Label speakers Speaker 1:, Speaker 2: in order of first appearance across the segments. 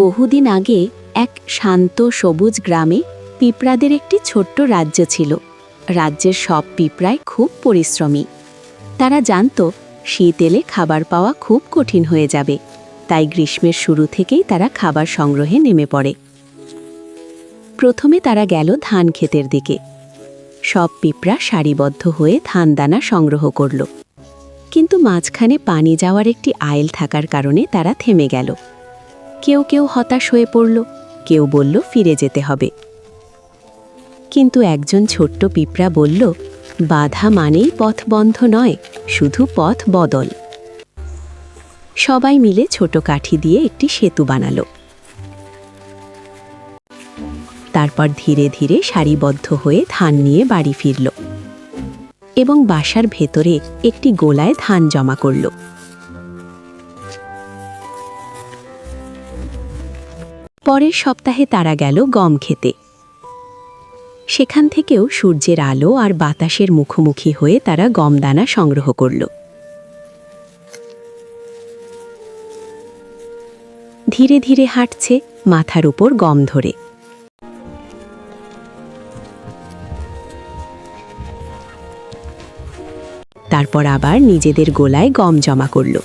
Speaker 1: বহুদিন আগে এক শান্ত সবুজ গ্রামে পিঁপড়াদের একটি ছোট্ট রাজ্য ছিল। রাজ্যের সব পিঁপড়ায় খুব পরিশ্রমী। তারা জানত শীত এলে খাবার পাওয়া খুব কঠিন হয়ে যাবে, তাই গ্রীষ্মের শুরু থেকেই তারা খাবার সংগ্রহে নেমে পড়ে। প্রথমে তারা গেল ধান ক্ষেতের দিকে। সব পিঁপড়া সারিবদ্ধ হয়ে ধান দানা সংগ্রহ করল। কিন্তু মাঝখানে পানি যাওয়ার একটি আইল থাকার কারণে তারা থেমে গেল। কেউ কেউ হতাশ হয়ে পড়ল। কেউ বলল, ফিরে যেতে হবে। কিন্তু একজন ছোট্ট পিঁপড়া বলল, বাধা মানেই পথ বন্ধ নয়, শুধু পথ বদল। সবাই মিলে ছোট কাঠি দিয়ে একটি সেতু বানালো। তারপর ধীরে ধীরে সারিবদ্ধ হয়ে ধান নিয়ে বাড়ি ফিরল এবং বাসার ভেতরে একটি গোলায় ধান জমা করল। পরের সপ্তাহে তারা গেল গম খেতে। সেখান থেকেও সূর্যের আলো আর বাতাসের মুখোমুখি হয়ে তারা গম দানা সংগ্রহ করল। ধীরে ধীরে হাঁটছে মাথার উপর গম ধরে। তারপর আবার নিজেদের গোলায় গম জমা করল।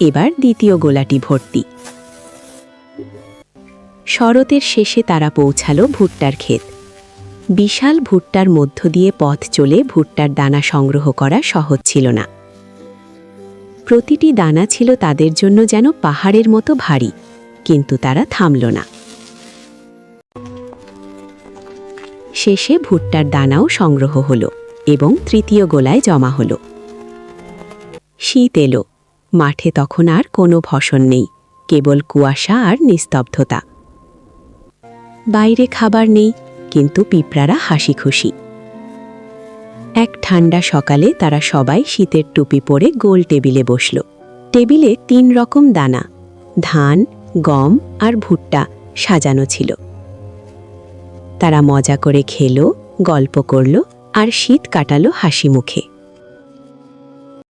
Speaker 1: এবার দ্বিতীয় গোলাটি ভর্তি। শরতের শেষে তারা পৌঁছালো ভুট্টার ক্ষেত। বিশাল ভুট্টার মধ্য দিয়ে পথ চলে ভুট্টার দানা সংগ্রহ করা সহজ ছিল না। প্রতিটি দানা ছিল তাদের জন্য যেন পাহাড়ের মতো ভারী, কিন্তু তারা থামল না। শেষে ভুট্টার দানাও সংগ্রহ হলো এবং তৃতীয় গোলায় জমা হলো। শীত এলো। মাঠে তখন আর কোনো ভসন নেই, কেবল কুয়াশা আর নিস্তব্ধতা। বাইরে খাবার নেই, কিন্তু পিঁপড়ারা হাসি খুশি এক ঠান্ডা সকালে তারা সবাই শীতের টুপি পরে গোল টেবিলে বসল। টেবিলে তিন রকম দানা, ধান, গম আর ভুট্টা সাজানো ছিল। তারা মজা করে খেলো, গল্প করল আর শীত কাটালো হাসি মুখে